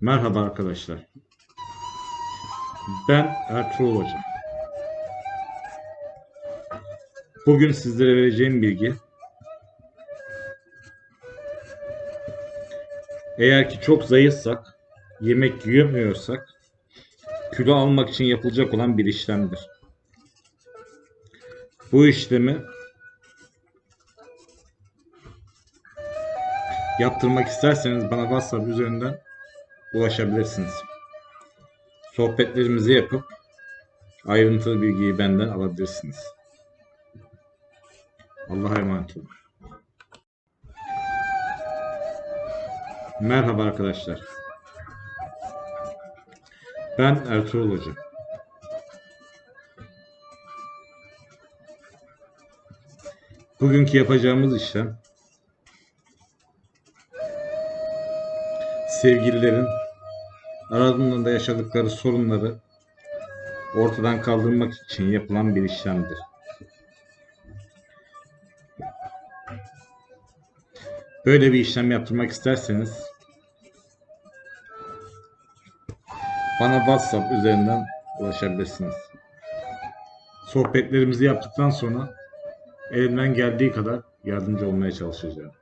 Merhaba arkadaşlar. Ben Ertuğrul Hoca. Bugün sizlere vereceğim bilgi eğer ki çok zayıfsak, yemek yiyemiyorsak kilo almak için yapılacak olan bir işlemdir. Bu işlemi yaptırmak isterseniz bana WhatsApp üzerinden ulaşabilirsiniz. Sohbetlerimizi yapıp ayrıntılı bilgiyi benden alabilirsiniz. Allah'a emanet olun. Merhaba arkadaşlar. Ben Ertuğrul Hoca. Bugünkü yapacağımız işlem sevgililerin aralarında yaşadıkları sorunları ortadan kaldırmak için yapılan bir işlemdir. Böyle bir işlem yaptırmak isterseniz bana WhatsApp üzerinden ulaşabilirsiniz. Sohbetlerimizi yaptıktan sonra elimden geldiği kadar yardımcı olmaya çalışacağım.